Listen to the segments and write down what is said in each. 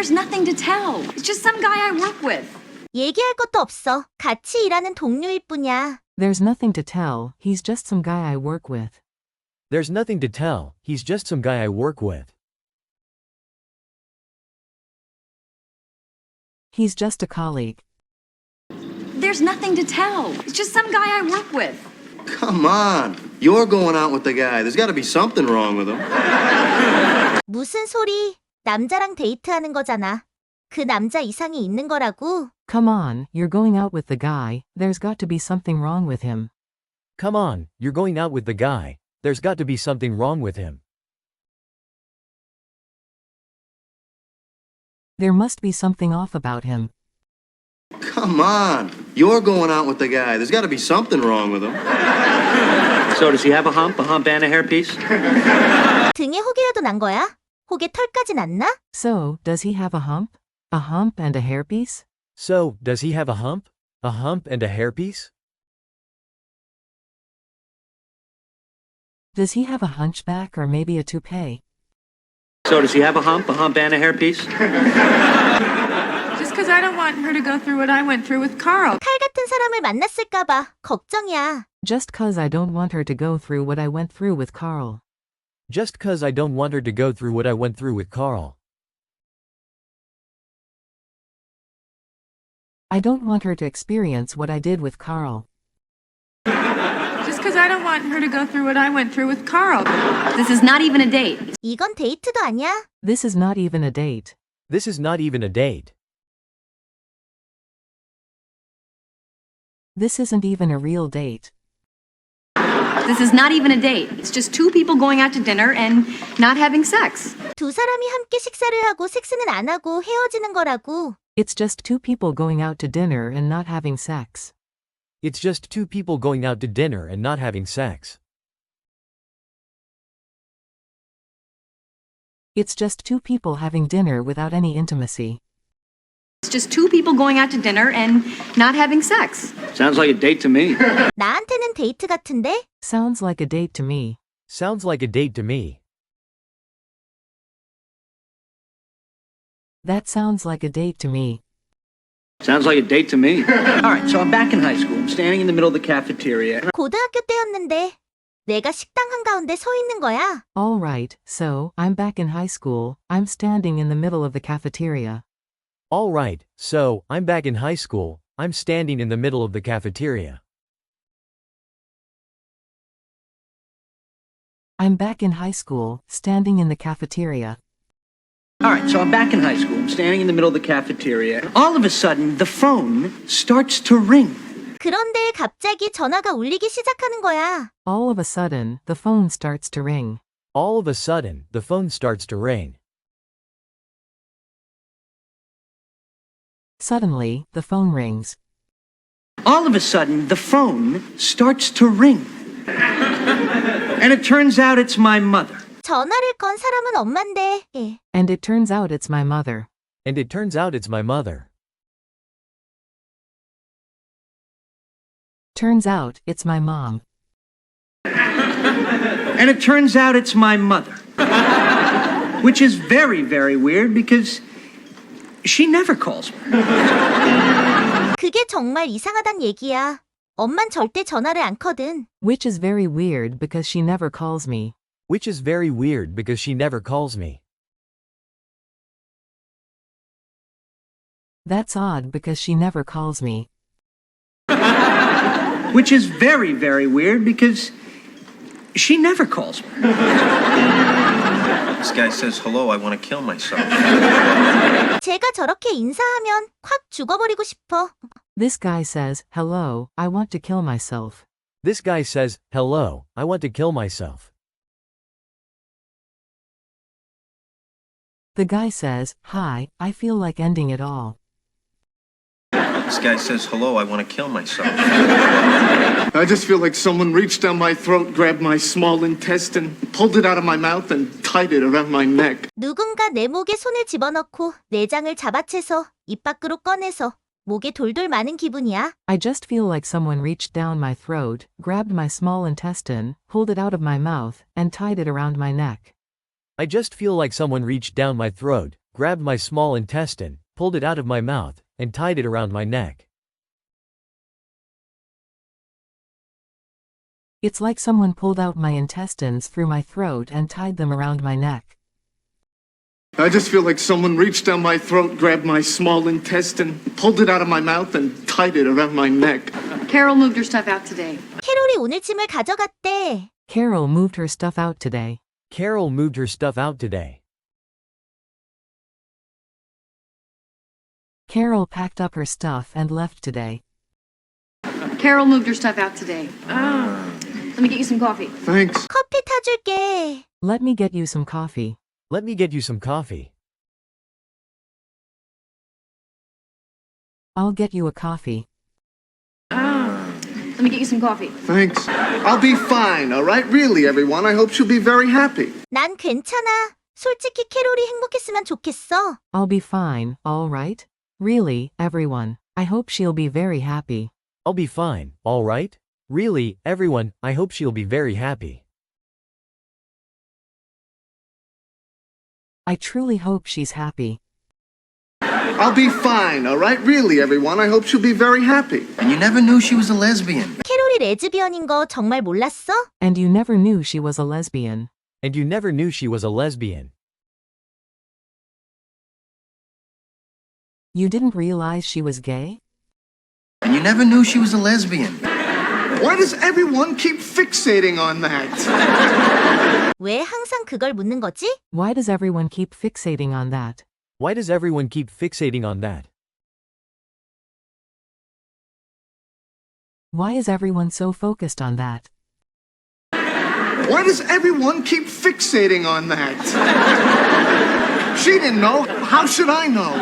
There's nothing to tell. It's just some guy I work with. 얘기할 것도 없어. 같이 일하는 동료일 뿐이야. There's nothing to tell, he's just some guy I work with. There's nothing to tell, he's just some guy I work with. He's just a colleague. There's nothing to tell. It's just some guy I work with. Come on. You're going out with the guy. There's got to be something wrong with him. 무슨 소리? 남자랑 데이트하는 거잖아. 그 남자 이상이 있는 거라고. Come on, you're going out with the guy, there's got to be something wrong with him. Come on, you're going out with the guy. There's got to be something wrong with him. There must be something off about him. Come on. You're going out with the guy. There's got to be something wrong with him. So does he have a hump, a hump and a hairpiece? 등에 혹이라도 난 거야? 혹에 털까지 났나? So, does he have a hump? A hump and a hairpiece? So, does he have a hump? A hump and a hairpiece? Does he have a hunchback or maybe a toupee? So does he have a hump, a hump and a hairpiece? Just because I don't want her to go through what I went through with Carl. 칼 같은 사람을 만났을까봐 걱정이야. Just cause I don't want her to go through what I went through with Carl. Just cause I don't want her to go through what I went through with Carl. I don't want her to experience what I did with Carl. Just because I don't want her to go through what I went through with Carl. This is not even a date. 이건 데이트도 아니야. This is not even a date. This is not even a date. This isn't even a real date. This is not even a date. It's just two people going out to dinner and not having sex. 두 사람이 함께 식사를 하고 섹스는 안 하고 헤어지는 거라고. It's just two people going out to dinner and not having sex. It's just two people going out to dinner and not having sex. It's just two people having dinner without any intimacy. It's just two people going out to dinner and not having sex. Sounds like a date to me. 나한테는 데이트 같은데? Sounds like a date to me. Sounds like a date to me. That sounds like a date to me. Sounds like a date to me. All right, so I'm back in high school. I'm standing in the middle of the cafeteria. 고등학교 때였는데 내가 식당 한가운데 서 있는 거야. All right, so, I'm back in high school, I'm standing in the middle of the cafeteria. All right, so, I'm back in high school. I'm standing in the middle of the cafeteria. I'm back in high school, standing in the cafeteria. All right, so I'm back in high school. I'm standing in the middle of the cafeteria. All of a sudden, the phone starts to ring. 그런데 갑자기 전화가 울리기 시작하는 거야. All of a sudden, the phone starts to ring. All of a sudden, the phone starts to ring. Suddenly, the phone rings. All of a sudden, the phone starts to ring. and it turns out it's my mother. 전화를 건 사람은 엄만데. 예. And it turns out it's my mother. And it turns out it's my mother. Turns out, it's my mom. And it turns out it's my mother. Which is very, very weird because she never calls me. 그게 정말 이상하단 얘기야. 엄만 절대 전화를 안 커든. Which is very weird because she never calls me. Which is very weird because she never calls me. That's odd because she never calls me. Which is very, very weird because she never calls me. This guy says, hello, I want to kill myself. 제가 저렇게 인사하면 확 죽어버리고 싶어. This guy says, hello, I want to kill myself. This guy says, hello, I want to kill myself. The guy says, hi, I feel like ending it all. This guy says, hello, I want to kill myself. I just feel like someone reached down my throat, grabbed my small intestine, pulled it out of my mouth, and tied it around my neck. 누군가 내 목에 손을 집어넣고 내장을 잡아채서 입 밖으로 꺼내서 목에 돌돌 마는 기분이야. I just feel like someone reached down my throat, grabbed my small intestine, pulled it out of my mouth, and tied it around my neck. I just feel like someone reached down my throat, grabbed my small intestine, pulled it out of my mouth, and tied it around my neck. It's like someone pulled out my intestines through my throat and tied them around my neck. I just feel like someone reached down my throat, grabbed my small intestine, pulled it out of my mouth, and tied it around my neck. Carol moved her stuff out today. 캐롤이 오늘 짐을 가져갔대. Carol moved her stuff out today. Carol moved her stuff out today. Carol packed up her stuff and left today. Carol moved her stuff out today. Let me get you some coffee. Thanks. 커피 타줄게. Let me get you some coffee. Let me get you some coffee. I'll get you a coffee. Let me get you some coffee. Thanks. I'll be fine, all right? Really, everyone. I hope she'll be very happy. 난 괜찮아. 솔직히 캐롤이 행복했으면 좋겠어. I'll be fine, all right? Really, everyone. I hope she'll be very happy. I'll be fine, alright? Really, everyone, I hope she'll be very happy. I truly hope she's happy. I'll be fine, all right? Really, everyone. I hope she'll be very happy. And you never knew she was a lesbian. 캐롤이 레즈비언인 거 정말 몰랐어? And you never knew she was a lesbian. And you never knew she was a lesbian. You didn't realize she was gay? And you never knew she was a lesbian. Why does everyone keep fixating on that? 왜 항상 그걸 묻는 거지? Why does everyone keep fixating on that? Why does everyone keep fixating on that? Why is everyone so focused on that? Why does everyone keep fixating on that? She didn't know. How should I know?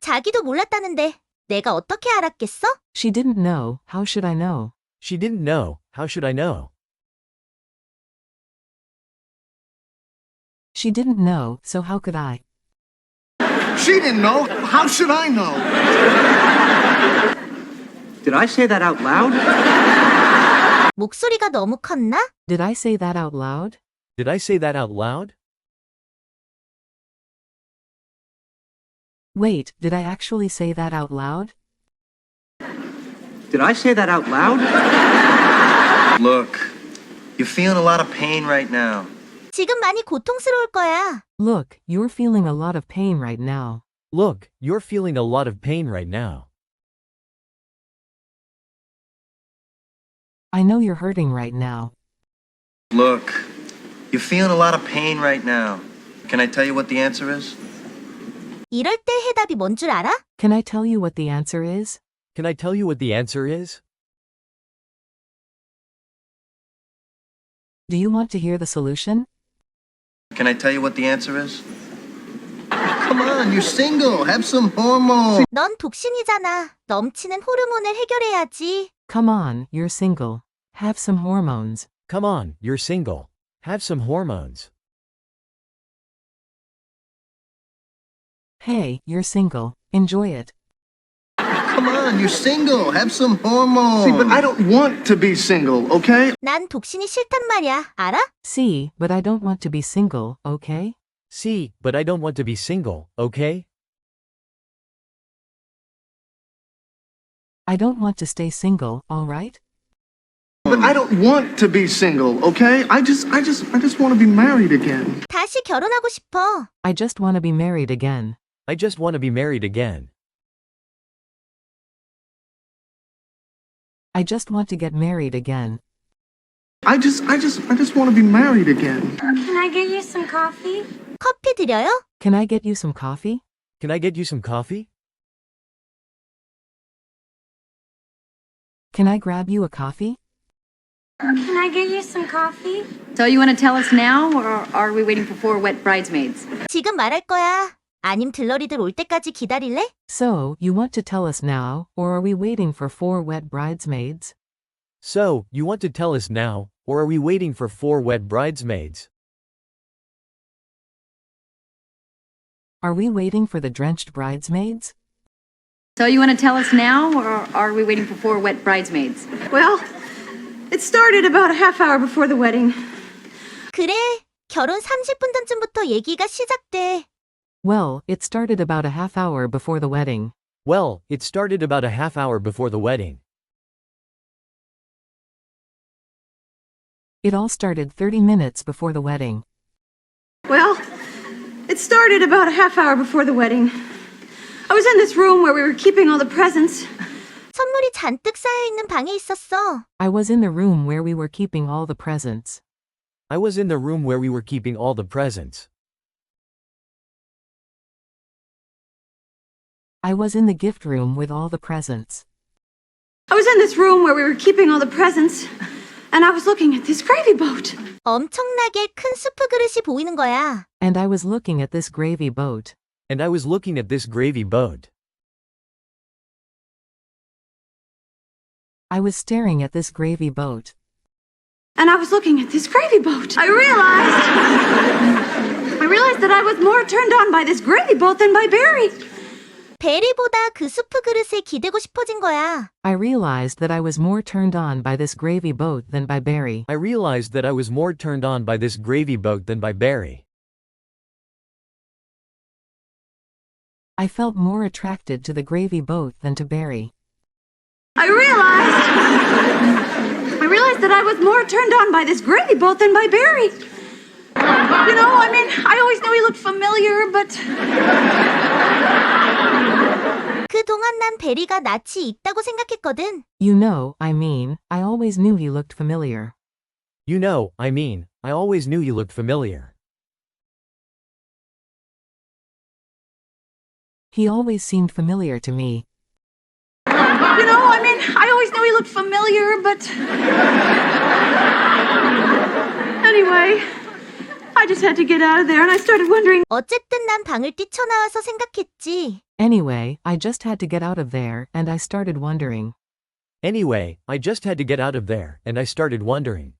자기도 몰랐다는데 내가 어떻게 알았겠어? She didn't know, how should I know? She didn't know, how should I know? She didn't know, so how could I? She didn't know. How should I know? Did I say that out loud? 목소리가 너무 컸나? Did I say that out loud? Did I say that out loud? Wait, did I actually say that out loud? Did I say that out loud? Look, you're feeling a lot of pain right now. 지금 많이 고통스러울 거야. Look, you're feeling a lot of pain right now. Look, you're feeling a lot of pain right now. I know you're hurting right now. Look, you're feeling a lot of pain right now. Can I tell you what the answer is? 이럴 때 해답이 뭔 줄 알아? Can I tell you what the answer is? Can I tell you what the answer is? Do you want to hear the solution? Can I tell you what the answer is? Come on, you're single. Have some hormones. 넌 독신이잖아. 넘치는 호르몬을 해결해야지. Come on, you're single. Have some hormones. Come on, you're single. Have some hormones. Hey, you're single. Enjoy it. Come on, you're single. Have some hormones. See, but I don't want to be single, okay? 난 독신이 싫단 말이야. 알아? See, but I don't want to be single, okay? See, but I don't want to be single, okay? I don't want to stay single, alright? But I don't want to be single, okay? I just, I just, I just want to be married again. 다시 결혼하고 싶어. I just want to be married again. I just want to be married again. I just want to get married again. I just, I just, I just want to be married again. Can I get you some coffee? 커피 드려요? Can I get you some coffee? Can I get you some coffee? Can I grab you a coffee? Can I get you some coffee? So you want to tell us now, or are we waiting for four wet bridesmaids? 지금 말할 거야. 아님 들러리들 올 때까지 기다릴래? So, you want to tell us now, or are we waiting for four wet bridesmaids? So, you want to tell us now, or are we waiting for four wet bridesmaids? Are we waiting for the drenched bridesmaids? So you want to tell us now, or are we waiting for four wet bridesmaids? Well, it started about a half hour before the wedding. 그래. 결혼 30분 전쯤부터 얘기가 시작돼. Well, it started about a half hour before the wedding. Well, it started about a half hour before the wedding. It all started 30 minutes before the wedding. Well, it started about a half hour before the wedding. I was in this room where we were keeping all the presents. 선물이 잔뜩 쌓여 있는 방에 있었어. I was in the room where we were keeping all the presents. I was in the room where we were keeping all the presents. I was in the gift room with all the presents. I was in this room where we were keeping all the presents, and I was looking at this gravy boat. 엄청나게 큰 수프 그릇이 보이는 거야. And I was looking at this gravy boat. And I was looking at this gravy boat. I was staring at this gravy boat. And I was looking at this gravy boat. I realized. I realized that I was more turned on by this gravy boat than by Barry. 베리보다 그 수프 그릇에 기대고 싶어진 거야. I realized that I was more turned on by this gravy boat than by Barry. I realized that I was more turned on by this gravy boat than by Barry. I felt more attracted to the gravy boat than to Barry. I realized. I realized that I was more turned on by this gravy boat than by Barry. You know, I mean, I always knew he looked familiar, but 그동안 난 베리가 낯이 익다고 생각했거든. You know, I mean, I always knew he looked familiar. You know, I mean, I always knew you looked familiar. He always seemed familiar to me. you know, I mean, I always knew he looked familiar, but anyway, I just had to get out of there, and I started wondering. 어쨌든 난 방을 뛰쳐나와서 생각했지. Anyway, I just had to get out of there, and I started wondering. Anyway, I just had to get out of there, and I started wondering.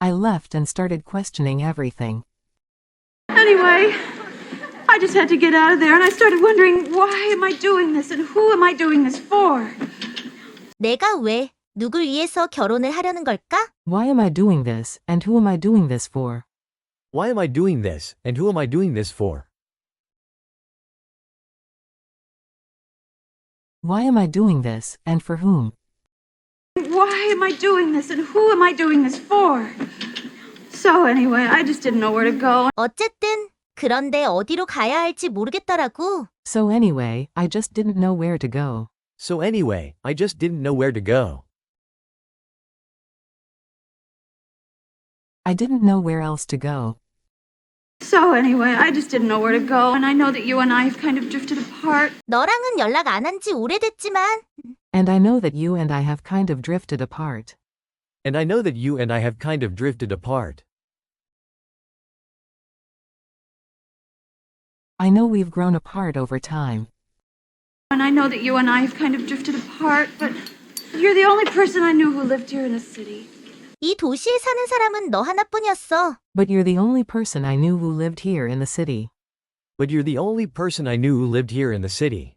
I left and started questioning everything. Anyway, I just had to get out of there, and I started wondering why am I doing this, and who am I doing this for? 내가 왜, 누굴 위해서 결혼을 하려는 걸까? Why am I doing this, and who am I doing this for? Why am I doing this, and who am I doing this for? Why am I doing this, and for whom? Why am I doing this, and who am I doing this for? So anyway, I just didn't know where to go. 어쨌든, 그런데 어디로 가야 할지 모르겠더라고. So anyway, I just didn't know where to go. So anyway, I just didn't know where to go. I didn't know where else to go. So anyway, I just didn't know where to go, and I know that you and I have kind of drifted apart. 너랑은 연락 안 한 지 오래됐지만, And I know that you and I have kind of drifted apart. And I know that you and I have kind of drifted apart. I know we've grown apart over time. And I know that you and I have kind of drifted apart, but you're the only person I knew who lived here in the city. 이 도시에 사는 사람은 너 하나뿐이었어. But you're the only person I knew who lived here in the city. But you're the only person I knew who lived here in the city.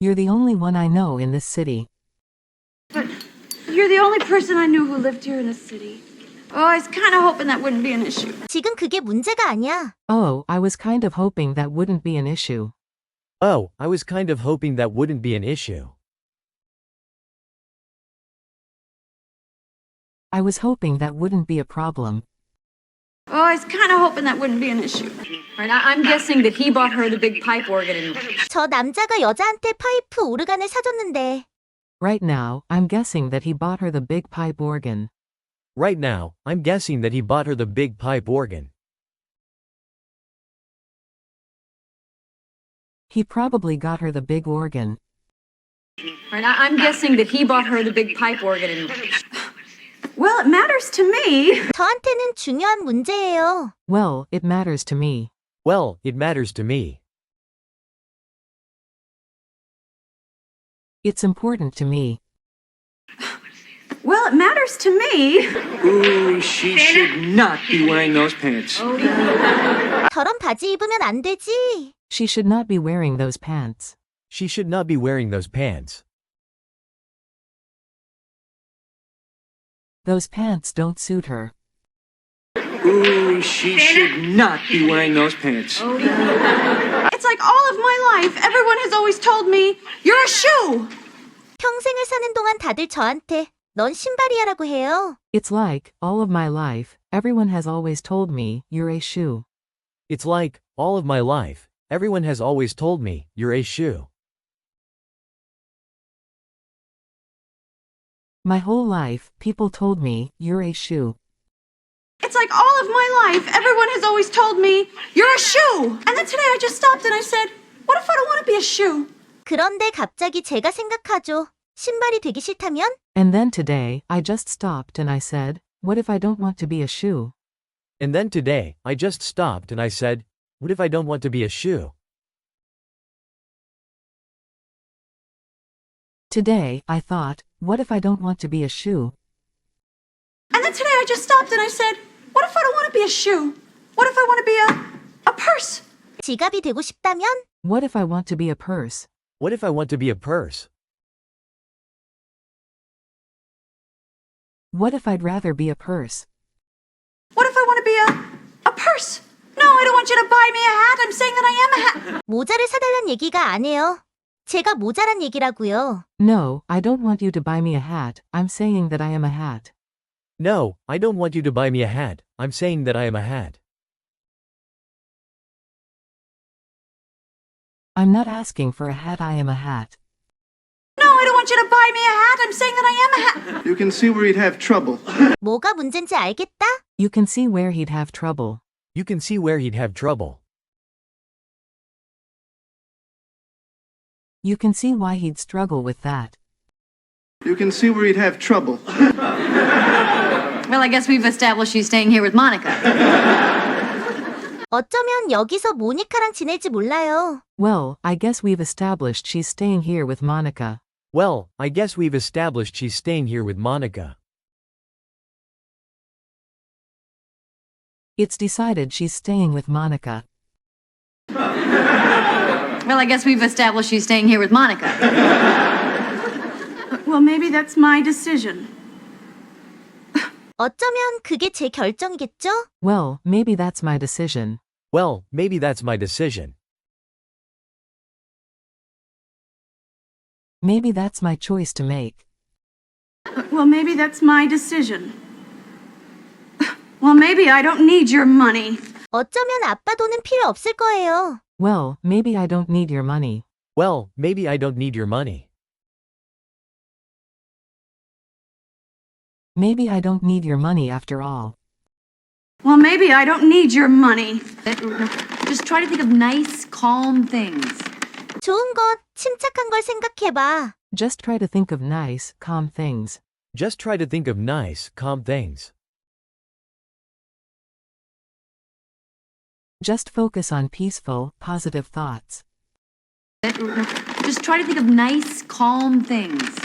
You're the only one I know in this city. But you're the only person I knew who lived here in the city. Oh, I was kind of hoping that wouldn't be an issue. 지금 그게 문제가 아니야. Oh, I was kind of hoping that wouldn't be an issue. Oh, I was kind of hoping that wouldn't be an issue. I was hoping that wouldn't be a problem. Oh, I was kind of hoping that wouldn't be an issue. Right, I- I'm guessing that he bought her the big pipe organ and 저 남자가 여자한테 파이프 오르간을 사줬는데, Right now, I'm guessing that he bought her the big pipe organ. Right now, I'm guessing that he bought her the big pipe organ. He probably got her the big organ. right, I- I'm guessing that he bought her the big pipe organ and Well, it matters to me. 저한테는 중요한 문제예요. Well, it matters to me. Well, it matters to me. It's important to me. Well, it matters to me. Ooh, she should not be wearing those pants. 저런 바지 입으면 안 되지. She should not be wearing those pants. She should not be wearing those pants. Those pants don't suit her. Ooh, she should not be wearing those pants. It's like all of my life, everyone has always told me, you're a shoe. 평생을 사는 동안 다들 저한테 넌 신발이야라고 해요. It's like, all of my life, everyone has always told me, you're a shoe. It's like, all of my life, everyone has always told me, you're a shoe. My whole life, people told me, you're a shoe. It's like all of my life, everyone has always told me, you're a shoe. And then today I just stopped and I said, what if I don't want to be a shoe? 그런데 갑자기 제가 생각하죠. 신발이 되기 싫다면? And then today, I just stopped and I said, what if I don't want to be a shoe? And then today, I just stopped and I said, what if I don't want to be a shoe? Today, I thought, what if I don't want to be a shoe? And then today I just stopped and I said, what if I don't want to be a shoe? What if I want to be a, a purse? 지갑이 되고 싶다면? What if I want to be a purse? What if I want to be a purse? What if I'd rather be a purse? What if I want to be a, a purse? No, I don't want you to buy me a hat. I'm saying that I am a hat. 모자를 사달란 얘기가 아니에요. 제가 모자란 얘기라고요. No, I don't want you to buy me a hat. I'm saying that I am a hat. No, I don't want you to buy me a hat. I'm saying that I am a hat. I'm not asking for a hat, I am a hat. No, I don't want you to buy me a hat. I'm saying that I am a hat. You can see where he'd have trouble. 뭐가 문제인지 알겠다? You can see where he'd have trouble. You can see where he'd have trouble. You can see why he'd struggle with that. You can see where he'd have trouble. Well, I guess we've established she's staying here with Monica. 어쩌면 여기서 모니카랑 지낼지 몰라요. Well, I guess we've established she's staying here with Monica. Well, I guess we've established she's staying here with Monica. It's decided she's staying with Monica. Well, I guess we've established she's staying here with Monica. Well, maybe that's my decision. 어쩌면 그게 제 결정이겠죠? Well, maybe that's my decision. Well, maybe that's my decision. Maybe that's my choice to make. Well, maybe that's my decision. Well, maybe I don't need your money. 어쩌면 아빠 돈은 필요 없을 거예요. Well, maybe I don't need your money. Well, maybe I don't need your money. Maybe I don't need your money after all. Well, maybe I don't need your money. Just try to think of nice, calm things. 좋은 것, 침착한 걸 생각해봐. Just try to think of nice, calm things. Just try to think of nice, calm things. Just focus on peaceful, positive thoughts. Just try to think of nice, calm things.